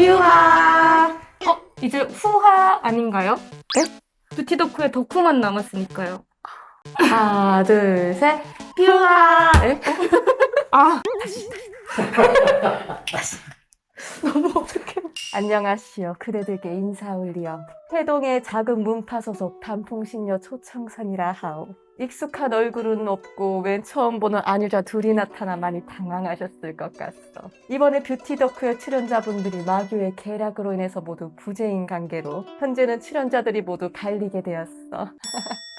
뷰하. 어, 이제 후하 아닌가요? 네? 뷰티 덕후에 덕후만 남았으니까요. 하나, 둘, 셋. 뷰하. 네? 아, 너무 어색해. 안녕하시오. 그대들께 인사 올리어. 태동의 작은 문파 소속 단풍신녀 초청선이라 하오. 익숙한 얼굴은 없고 맨 처음 보는 아녀자 둘이 나타나 많이 당황하셨을 것 같소. 이번에 뷰티 덕후의 출연자분들이 마교의 계략으로 인해서 모두 부재인 관계로 현재는 출연자들이 모두 갈리게 되었어.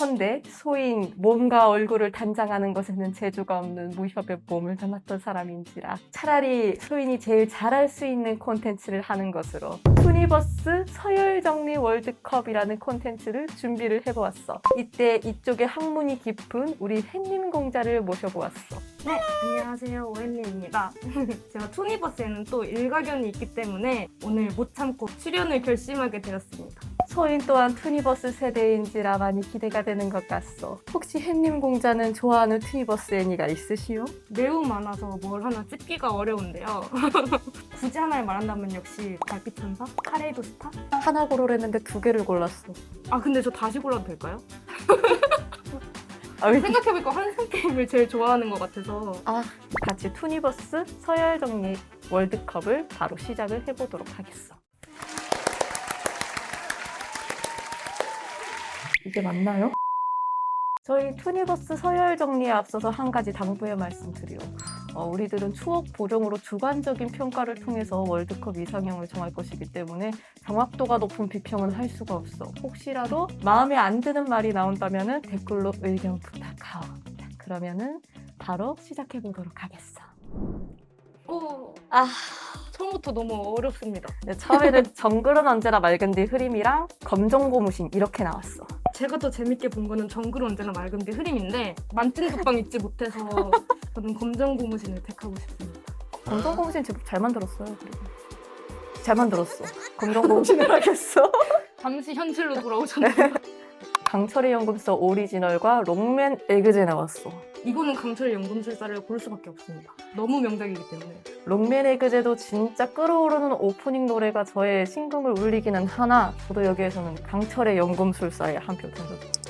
헌데 소인 몸과 얼굴을 단장하는 것에는 재주가 없는 무협의 몸을 담았던 사람인지라 차라리 소인이 제일 잘할 수 있는 콘텐츠를 하는 것으로 투니버스 서열정리 월드컵이라는 콘텐츠를 준비를 해보았어 이때 이쪽에 학문이 깊은 우리 햇님 공자를 모셔보았어 네, 안녕하세요. 오hen님입니다. 제가 투니버스에는 또 일가견이 있기 때문에 오늘 못 참고 출연을 결심하게 되었습니다. 소인 또한 투니버스 세대인지라 많이 기 대가 되는 것 같소 혹시 햇님 공자는 좋아하는 투니버스 애니가 있으시오? 매우 많아서 뭘 하나 찝기가 어려운데요. 굳이 하나를 말한다면 역시 달빛천사? 카레이도 스타? 하나 고르랬는데 두 개를 골랐어 아, 근데 저 다시 골라도 될까요? 아, 왜 생각해보니까 환승 게임을 제일 좋아하는 것 같아서 아, 같이 투니버스 서열 정리 월드컵을 바로 시작을 해보도록 하겠어. 이게 맞나요? 저희 투니버스 서열 정리에 앞서서 한 가지 당부의 말씀드려. 어, 우리들은 추억 보정으로 주관적인 평가를 통해서 월드컵 이상형을 정할 것이기 때문에 정확도가 높은 비평은 할 수가 없어. 혹시라도 마음에 안 드는 말이 나온다면 댓글로 의견 부탁하오. 자, 그러면은 바로 시작해 보도록 하겠어. 오, 아, 처음부터 너무 어렵습니다. 네, 처음에는 정글은 언제나 맑은 뒤 흐림이랑 검정 고무신 이렇게 나왔어. 제가 더 재밌게 본 거는 정글 언제나 맑은 게 흐림인데 만렙 독방 잊지 못해서 저는 검정 고무신을 택하고 싶습니다. 검정 고무신 제법 잘 만들었어요. 그리고. 잘 만들었어. 검정 고무신을 하겠어. 잠시 현실로 돌아오셨네요. 강철의 연금서 오리지널과 롱맨 에그제 나왔어. 이거는 강철 연금술사를 고를 수밖에 없습니다. 너무 명작이기 때문에. 롱맨 에그제도 진짜 끌어오르는 오프닝 노래가 저의 심금을 울리기는 하나 저도 여기에서는 강철의 연금술사에 한 표 던져드립니다.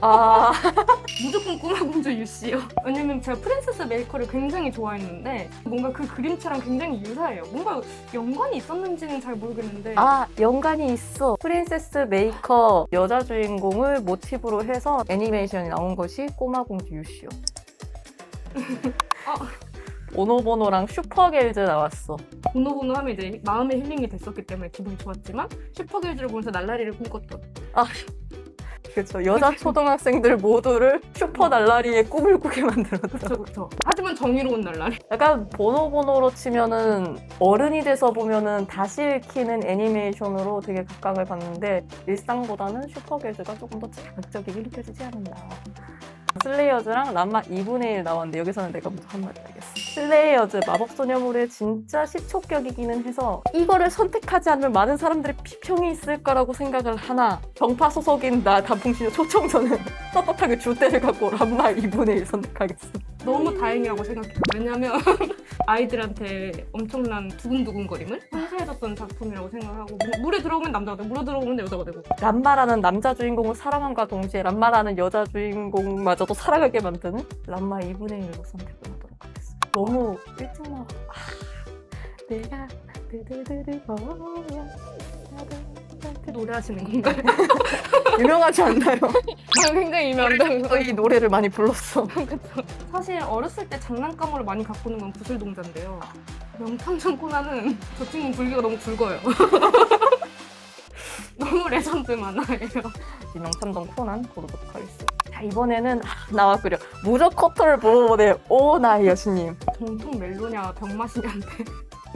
아, 무조건 꼬마 공주 유씨요. 왜냐면 제가 프린세스 메이커를 굉장히 좋아했는데 뭔가 그 그림체랑 굉장히 유사해요. 뭔가 연관이 있었는지는 잘 모르겠는데 아, 연관이 있어. 프린세스 메이커 여자 주인공을 모티브로 해서 애니메이션이 나온 것이 꼬마 공주 유시오. 아. 오노보노랑 슈퍼겔즈 나왔어. 보노보노 하면 이제 마음의 힐링이 됐었기 때문에 기분이 좋았지만 슈퍼길즈를 보면서 날라리를 꿈꿨던 그렇죠. 여자 초등학생들 모두를 슈퍼 날라리의 꿈을 꾸게 만들었죠. 그쵸 그쵸. 하지만 정의로운 날라리. 약간 보노보노로 치면은 어른이 돼서 보면은 다시 읽히는 애니메이션으로 되게 각광을 받는데 일상보다는 슈퍼겔즈가 조금 더 자극적이게 느껴지지 않나. 슬레이어즈랑 람마 2분의 1 나왔는데 여기서는 내가 먼저 한마디 하겠어. 슬레이어즈 마법소녀물의 진짜 시초격이기는 해서 이거를 선택하지 않으면 많은 사람들의 비평이 있을 거라고 생각을 하나 정파 소속인 나 단풍신의 초청서는 떳떳하게 주대를 갖고 람마 2분의 1 선택하겠어. 너무 다행이라고 생각해요. 왜냐면 아이들한테 엄청난 두근두근거림을 상쇄해줬던 작품이라고 생각하고 물- 물에 들어오면 남자가 되고 물에 들어오면 여자가 되고 람마라는 남자 주인공을 사랑함과 동시에 람마라는 여자 주인공마저도 사랑하게 만드는 람마 2분의 1로 선택을 하도록 하겠습니다. 너무 일찍 나와. 아, 내가 드드드드 뭐야. 노래하시는 건가요? 유명하지 않나요? 아, 굉장히 유명한데 이 노래를 많이 불렀어. 사실 어렸을 때 장난감으로 많이 갖고 노는 건 구슬동자인데요. 명탐정 코나는 저 친구 불기가 너무 굵어요. 너무 레전드 만화예요. 명탐정 코난 고르도록 하겠습니다. 자 이번에는 아, 나왔구려. 무적 커터를 보보보의 오나이 여신님. 정통 멜로냐 병맛이냐인데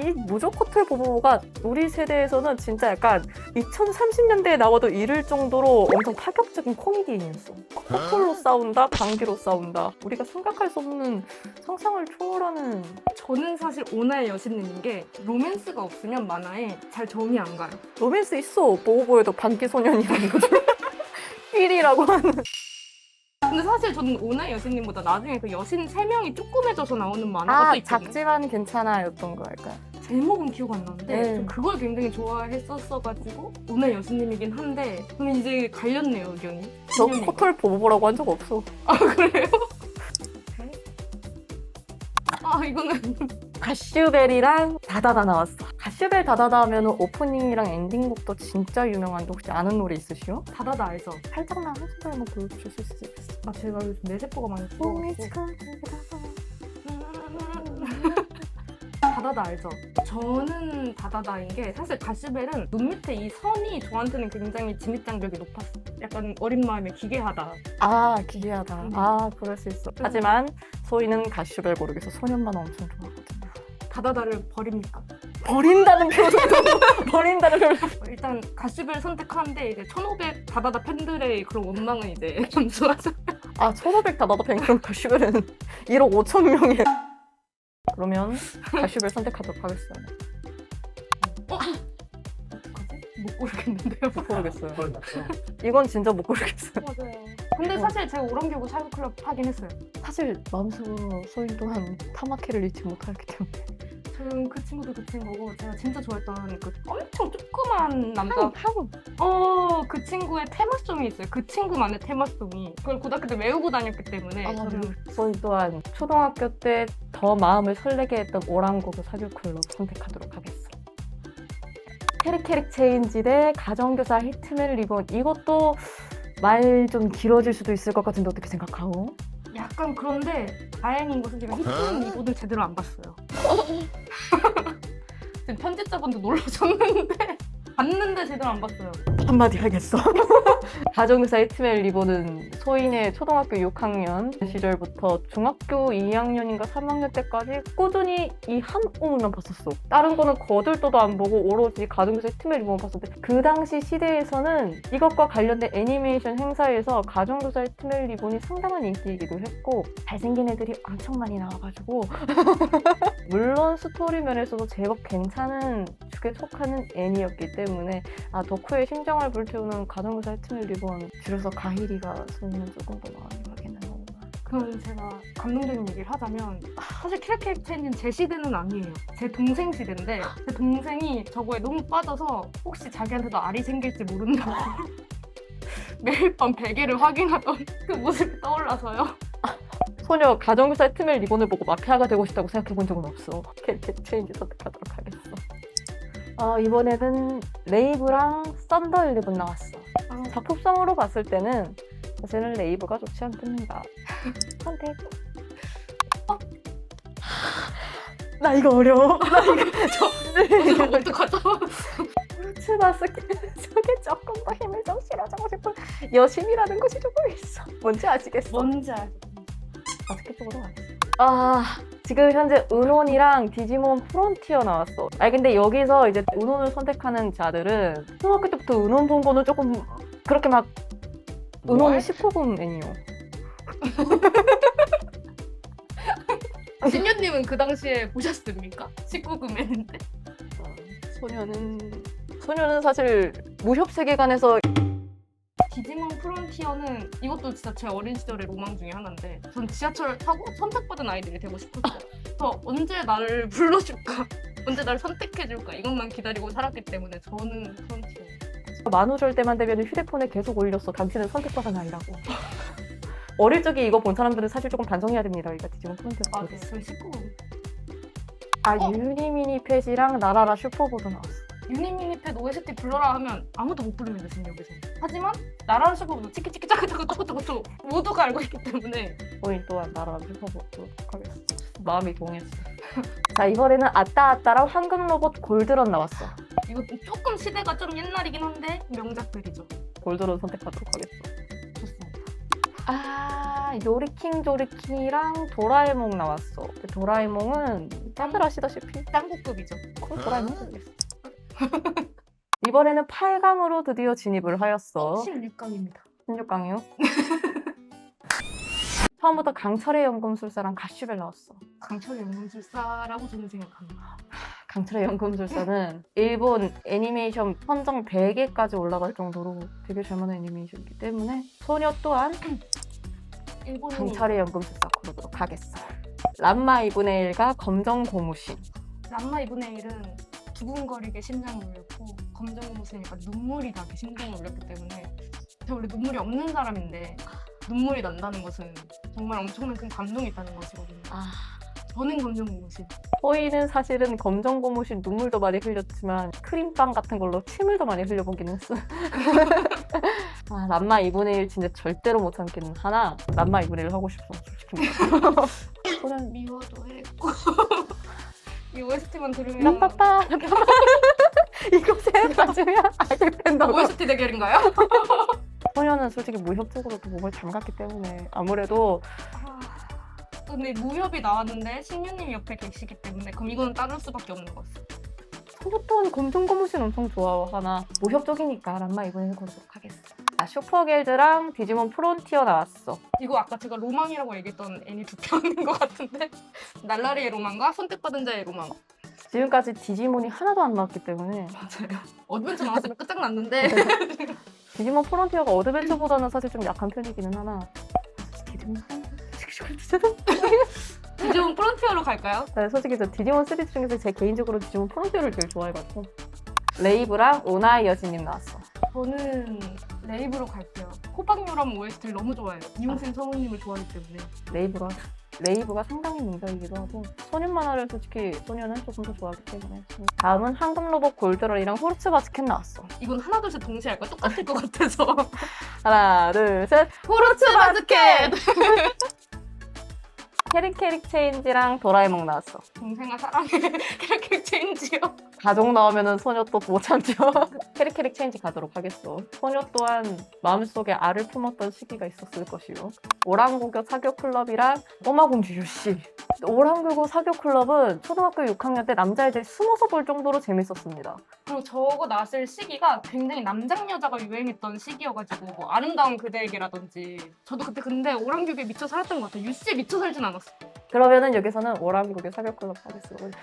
이 무적 커틀 보보가 우리 세대에서는 진짜 약간 2030년대에 나와도 이를 정도로 엄청 파격적인 코미디인이었어. 커플로 싸운다, 방귀로 싸운다. 우리가 생각할 수 없는 상상을 초월하는 저는 사실 오나의 여신님인 게 로맨스가 없으면 만화에 잘 정이 안 가요. 로맨스 있어. 보보보에도 방귀 소년이라는 거죠. 1위라고 하는. 근데 사실 저는 오나의 여신님보다 나중에 그 여신 세 명이 조그매져서 나오는 만화가 또 아, 있거든요. 작지만 괜찮아였던 거 할까요? 제목은 기억 안 나는데 네. 저 그걸 굉장히 좋아했었어가지고 오늘 여수님이긴 한데 저는 이제 갈렸네요 의견이. 너 신념이. 코털 보보라고 한 적 없어. 아 그래요? 아 이거는 가슈벨이랑 다다다 나왔어. 가슈벨 다다다 하면 오프닝이랑 엔딩곡도 진짜 유명한데 혹시 아는 노래 있으시요? 다다다 알죠? 살짝만 한 소절만 불러주실 수 있어요? 아 제가 요즘 뇌세포가 많이 봄이 죽어가지고 지금 다다다 알죠? 저는 다다다인 게 사실 가시벨은 눈 밑에 이 선이 저한테는 굉장히 진입장벽이 높았어. 약간 어린 마음에 기괴하다. 아 기괴하다. 음. 아 그럴 수 있어. 하지만 소희는 가슈벨 고르겠어. 소년만 엄청 좋아하거든. 다다다를 버립니까? 버린다는 표정도 버린다는 표정. 일단 가시벨 선택하는데 이제 1500 다다다 팬들의 그런 원망은 이제 감수하죠. 아 1500 다다다 뱅크럼 가슈벨은 1억 5천 명에. 그러면 가슈벨 선택하도록 하겠어요. 어떡하지? 못 고르겠는데요. 못 고르겠어요. 이건 진짜 못 고르겠어요. 맞아요. 근데 사실 제가 오랑캐고 사이클럽 하긴 했어요. 사실 마음속으로 소희 또한 타마키를 잃지 못하기 때문에. 저는 그 친구도 그 친구고 제가 진짜 좋아했던 그 엄청 조그만 남자 하고. 어, 그 친구의 테마송이 있어요. 그 친구만의 테마송이. 그걸 고등학교 때 외우고 다녔기 때문에 아, 저는 소희 또한 초등학교 때 더 마음을 설레게 했던 오랑고그 사교클럽 선택하도록 하겠어. 캐릭캐릭 체인지 대 가정교사 히트맨 리본 이것도 말 좀 길어질 수도 있을 것 같은데 어떻게 생각하오? 약간 그런데 다행인 것은 제가 히트맨 이거를 제대로 안 봤어요. 지금 편집자분도 놀라셨는데 봤는데 제대로 안 봤어요. 한마디 하겠어. 가정교사 히트맨 리본은 소인의 초등학교 6학년 시절부터 중학교 2학년인가 3학년 때까지 꾸준히 이 한 오문만 봤었어. 다른 거는 거들떠도 안 보고 오로지 가정교사 히트맨 리본만 봤었는데 그 당시 시대에서는 이것과 관련된 애니메이션 행사에서 가정교사 히트맨 리본이 상당한 인기이기도 했고 잘생긴 애들이 엄청 많이 나와가지고 물론 스토리 면에서도 제법 괜찮은 축에 속하는 애니였기 때문에 아 덕후의 심 장을 불태우는 가정교사 히트맨 리본 줄여서 가히리가 소리는 조금 더 마음이 가기는 하구나 그럼 제가 감동적인 얘기를 하자면 사실 캐릭터 체인지는 제 시대는 아니에요. 제 동생 시대인데 제 동생이 저거에 너무 빠져서 혹시 자기한테도 알이 생길지 모른다고 매일 밤 베개를 확인하던 그 모습이 떠올라서요. 소녀 가정교사 히트맨 리본을 보고 마피아가 되고 싶다고 생각해 본 적은 없어 캐릭터 체인지 선택하도록 하겠 어아 이번에는 레이브랑 썬더 일리븐 나왔어 아, 작품성으로 봤을 때는 사실은 레이브가 좋지 않습니다 선택 어? 나 이거 어려워 나 이거 저 어떡하죠? 스바스키 속에 조금 더 힘을 좀 실어주고 싶은 여심이라는 것이 조금 있어. 뭔지 아시겠어? 뭔지 알 바스켓 쪽으로 가겠어. 아 지금 현재 은혼이랑 디지몬 프론티어 나왔어. 아니 근데 여기서 이제 은혼을 선택하는 자들은 초등학교 때부터 은혼 본 거는 조금 그렇게 막 은혼이 19금 애니요. 신녀님은 그 당시에 보셨습니까? 19금했는데 소녀는 소녀는 사실 무협 세계관에서 디지몬 프론티어는 이것도 진짜 제 어린 시절의 로망 중에 하나인데 전 지하철 타고 선택받은 아이들이 되고 싶었어요. 저 언제 나를 불러줄까? 언제 나를 선택해줄까? 이것만 기다리고 살았기 때문에 저는 프론티어. 만우절 때만 되면 휴대폰에 계속 올렸어. 당신은 선택받은 아이라고. 어릴 적에 이거 본 사람들은 사실 조금 반성해야 됩니다. 이거 디지몬 프론티어. 아, 네, 전 19금. 아 어? 유니미니 펫이랑 나라라 슈퍼보드 나왔어. 유니미니펫 OST 불러라 하면 아무도 못 부릅니다, 지금 여기서. 하지만 나라는 슈퍼보드 치키치키 짜크짜크 쪼꼬쪼꼬쪼 모두가 알고 있기 때문에 오늘 또한 나라라 슈퍼보드 하겠어. 마음이 동했어. 자 이번에는 아따 아따랑 황금 로봇 골드런 나왔어. 이것도 조금 시대가 좀 옛날이긴 한데 명작들이죠. 골드런 선택하도록 하겠어. 좋습니다. 아 요리킹 조리킹이랑 도라에몽 나왔어. 근데 도라에몽은 다들 아시다시피 짱구급이죠. 그럼 도라에몽 모르겠어. 이번에는 8강으로 드디어 진입을 하였어. 16강입니다. 16강이요? 처음부터 강철의 연금술사랑 가슈벨 나왔어. 강철 연금술사라고 저는 생각합니다. 강철의 연금술사는 일본 애니메이션 선정 100개까지 올라갈 정도로 되게 잘 만든 애니메이션이기 때문에 소녀 또한 일본이 강철의 연금술사 고르도록 하겠어. 람마 2분의 1과 검정 고무신. 람마 2분의 1은 두근거리게 심장을 울렸고 검정 고무신이 약간 눈물이 나게 심장을 울렸기 때문에 제가 원래 눈물이 없는 사람인데 눈물이 난다는 것은 정말 엄청난 큰 감동이 있다는 것이거든요. 아, 저는 검정 고무신. 호이는 사실은 검정 고무신 눈물도 많이 흘렸지만 크림빵 같은 걸로 침을 더 많이 흘려보긴 했어. 아, 람마 2분의 1 진짜 절대로 못 참겠는 하나 람마 2분의 1 하고 싶어 솔직히. 소년 미워도 했고 이 OST만 들으면 람빠빠 람빠빠 이곳에 맞으면 알게 된다고. OST 대결인가요? 소녀는 솔직히 무협적으로도 몸을 담갔기 때문에 아무래도 아, 근데 무협이 나왔는데 신유님 옆에 계시기 때문에 그럼 이거는 따를 수밖에 없는 것 같아요. 소녀 또한 검정 고무신 엄청 좋아하나 무협적이니까 람마 2분의 1 고르도록 하겠습니다. 아, 슈퍼길드랑 디지몬 프론티어 나왔어. 이거 아까 제가 로망이라고 얘기했던 애니 두 편인 것 같은데? 날라리의 로망과 선택받은 자의 로망. 지금까지 디지몬이 하나도 안 나왔기 때문에. 맞아요. 어드벤처 나왔으면 끝장났는데. 디지몬 프론티어가 어드벤처보다는 사실 좀 약한 편이기는 하나. 디지몬 디지몬 디지몬 프론티어로 갈까요? 네, 솔직히 저 디지몬 시리즈 중에서 제 개인적으로 디지몬 프론티어를 제일 좋아해가지고. 레이브랑 오나이 여진님 나왔어 저는 레이브로 갈게요. 호박요람 OST를 너무 좋아해요. 이용생 성우님을 좋아하기 때문에. 레이브가 레이브가 상당히 명작이기도 하고 소년 만화를 솔직히 소년은 조금 더 좋아하기 때문에 다음은 황금 로봇 골드런이랑 호르츠 바스켓 나왔어. 이건 하나 둘셋 동시에 할까 똑같을 것 같아서. 하나 둘셋. 호르츠 바스켓 캐릭 캐릭 체인지랑 도라에몽 나왔어 동생아 사랑해 캐릭터 체인지요 가족 나오면은 소녀 또 못 참죠. 캐릭 캐릭 체인지 가도록 하겠어. 소녀 또한 마음속에 알을 품었던 시기가 있었을 것이요. 오랑고교 사교 클럽이랑 꼬마공주 유씨. 오랑고교 사교 클럽은 초등학교 6학년 때 남자애들이 숨어서 볼 정도로 재밌었습니다. 그리고 저거 나왔을 시기가 굉장히 남장 여자가 유행했던 시기여가지고 뭐 아름다운 그대에게라든지 저도 그때 근데 오랑캐에 미쳐 살았던 것 같아요 유씨에 미쳐 살진 않았어 그러면은 여기서는 오랑고교 사교 클럽 하겠습니다.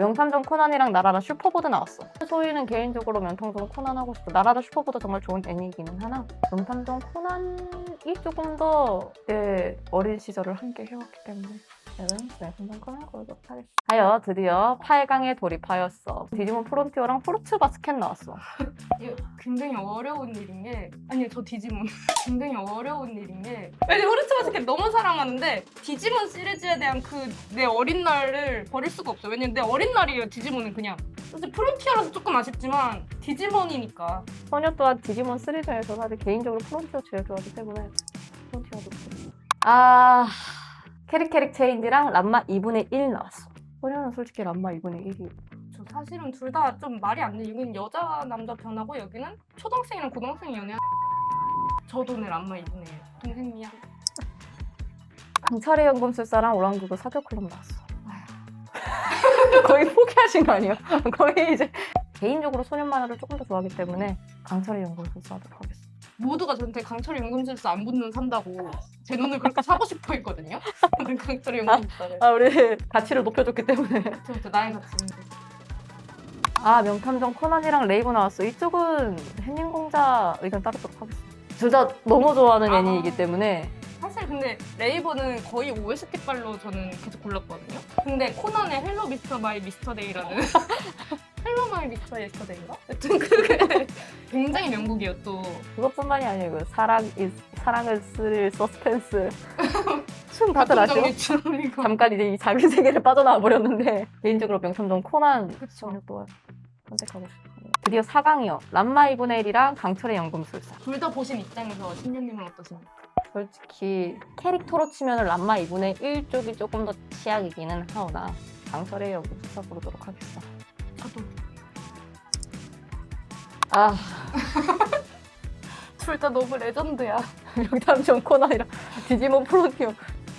명탐정 코난이랑 나라라 슈퍼보드 나왔어. 소희는 개인적으로 명탐정 코난 하고 싶어. 나라라 슈퍼보드 정말 좋은 애니이기는 하나 명탐정 코난이 조금 더 내 어린 시절을 함께 해왔기 때문에 명탐정 코난 고르도록 하겠습니다. 하여 드디어 8강에 돌입하였어. 디지몬 프론티어랑 포르츠 바스켓 나왔어. 이게 굉장히 어려운 일인 게 아니 저 디지몬 굉장히 어려운 일인 게 왜냐 호르츠 바스켓 너무 사랑하는데 디지몬 시리즈에 대한 그 내 어린 날을 버릴 수가 없어요 왜냐면 내 어린 날이에요 디지몬은 그냥 사실 프론티어라서 조금 아쉽지만 디지몬이니까 소녀 또한 디지몬 시리즈에서 사실 개인적으로 프론티어 제일 좋아하기 때문에 프론티어도 좋고. 아 캐릭 캐릭 체인지랑 람마 2분의 1 나왔어. 소녀는 솔직히 람마 2분의 1이 저 사실은 둘 다 좀 말이 안 돼. 여기는 여자 남자 변하고 여기는 초등학생이랑 고등학생이 연애. 저도 늘 안마 이분해요. 동생 미안. 강철의 연금술사랑 오랑구구 사교 클럽 나왔어. 거의 포기하신 거 아니에요? 거의 이제 개인적으로 소년 만화를 조금 더 좋아하기 때문에 강철의 연금술사 하도록 하겠습니다. 모두가 저한테 강철 연금술사 안 붙는 산다고 제 눈을 그렇게 사고 싶어 했거든요. 강철 연금술사를. 아 우리 가치를 높여줬기 때문에 그때부터 나의 가치인데. 아 명탐정 코난이랑 레이브 나왔어. 이쪽은 해닝공자 의견 따르도록 하겠습니다. 둘 다 너무 좋아하는 아. 애니이기 때문에 사실 근데 레이버는 거의 OST 빨로 저는 계속 골랐거든요. 근데 코난의 헬로 미스터 마이 미스터 데이라는 헬로 마이 미스터 예스터데이인가? 여튼 그게 굉장히 명곡이에요 또. 그것뿐만이 아니고 그 사랑 is, 사랑을 쓸 서스펜스 춤 다들 아시죠? 유치원이고. 잠깐 이제 이 작은 세계를 빠져나와 버렸는데 개인적으로 명탐정 코난 그쵸. 또한 선택하고 싶어요. 드디어 4강이요. 람마 2분의 1이랑 강철의 연금술사. 둘다 보신 입장에서 신녀님은 어떠십니까? 솔직히 캐릭터로 치면 람마 2분의 1 쪽이 조금 더 치약이기는 하오나 강철의 연금술사 고르도록 하겠어. 저도 아 둘 다 너무 레전드야. 명탐정 코난이랑 디지몬 프론티어.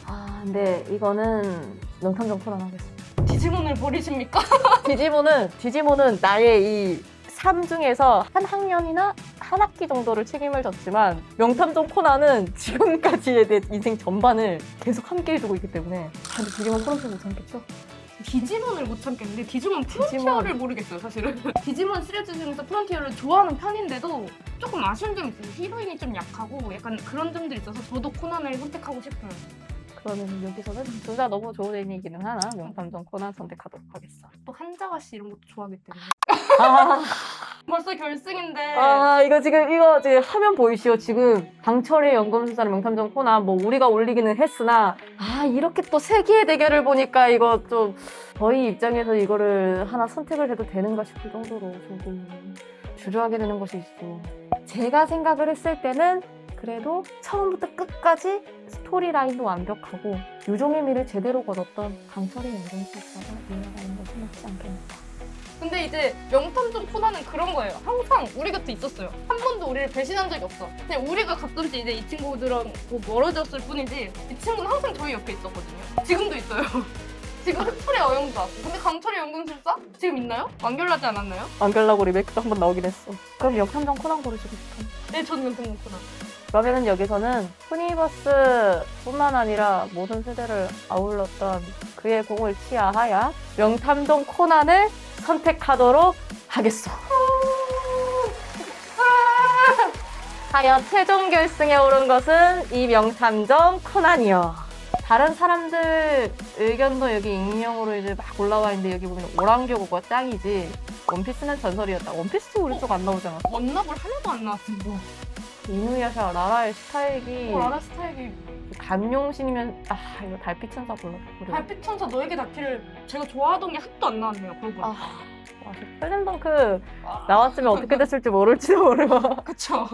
아 근데 이거는 명탐정 코난 하겠어. 디지몬을 버리십니까? 디지몬은 디지몬은 나의 이 삶 중에서 한 학년이나 한 학기 정도를 책임을 졌지만 명탐정 코난은 지금까지의 내 인생 전반을 계속 함께 해주고 있기 때문에 근데 디지몬 못 참겠죠? 디지몬을 못 참겠는데 디지몬. 프론티어를 모르겠어요 사실은. 디지몬 시리즈 중에서 프론티어를 좋아하는 편인데도 조금 아쉬운 점이 있어요. 히로인이 좀 약하고 약간 그런 점들이 있어서 저도 코난을 선택하고 싶어요. 그러면 여기서는 둘 다 너무 좋은 애니기는 하나? 명탐정 코난 선택하도록 하겠어. 또 한자가 씨 이런 것도 좋아하기 때문에. 아, 벌써 결승인데. 아 이거 지금 이거 지금 화면 보이시오 지금 강철의 연금술사는 명탐정 코난 뭐 우리가 올리기는 했으나 아 이렇게 또 세기의 대결을 보니까 이거 좀 저희 입장에서 이거를 하나 선택을 해도 되는가 싶을 정도로 조금 주저하게 되는 것이 있어. 제가 생각을 했을 때는 그래도 처음부터 끝까지 스토리라인도 완벽하고 유종의 미를 제대로 거뒀던 강철의 연금술사가 이어가는 것이 맞지 않겠나. 근데 이제 명탐정 코난은 그런 거예요. 항상 우리 곁에 있었어요. 한 번도 우리를 배신한 적이 없어. 그냥 우리가 가끔씩 이제 이 친구들은 뭐 멀어졌을 뿐이지 이 친구는 항상 저희 옆에 있었거든요. 지금도 있어요. 지금 흑철의 어영도 왔고. 근데 강철의 연금술사? 지금 있나요? 완결나지 않았나요? 안결라고 리메이크도 한 번 나오긴 했어. 그럼 명탐정 코난 고르시고 싶어. 네, 저는 명탐정 코난. 그러면은 여기서는 투니버스뿐만 아니라 모든 세대를 아울렀던 그의 공을 치하하여 명탐정 코난을 선택하도록 하겠소. 하여 최종 결승에 오른 것은 이 명탐정 코난이요. 다른 사람들 의견도 여기 익명으로 이제 막 올라와 있는데 여기 보면 오랑교고가 짱이지. 원피스는 전설이었다. 원피스 우리 쪽 안 나오잖아. 원납을 하나도 안 나왔습니다. 이누야샤 라라의 스타일이 어, 라라 스타일이 간용신이면 아 이거 달빛 천사 불러. 그래. 달빛 천사 너에게 닿기를 제가 좋아하던 게 하나도 안 나왔네요. 그러고 보니까. 아, 와, 펠렌덩크 나왔으면 어떻게 됐을지 모를지도 모르고. 그쵸.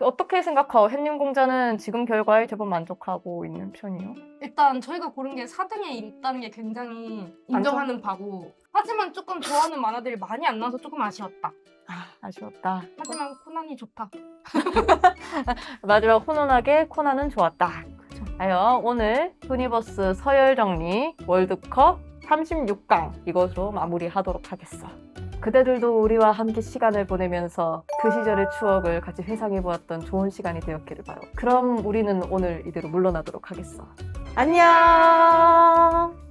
어떻게 생각하고 햇님 공자는 지금 결과에 제법 만족하고 있는 편이요? 일단 저희가 고른 게 4등에 있다는 게 굉장히 인정하는 바고 하지만 조금 좋아하는 만화들이 많이 안 나와서 조금 아쉬웠다. 아, 아쉬웠다. 하지만 코난이 좋다. 마지막 훈훈하게 코나는 좋았다. 하여 오늘 유니버스 서열 정리 월드컵 36강 이것으로 마무리하도록 하겠어. 그대들도 우리와 함께 시간을 보내면서 그 시절의 추억을 같이 회상해 보았던 좋은 시간이 되었기를 바로. 그럼 우리는 오늘 이대로 물러나도록 하겠어. 안녕!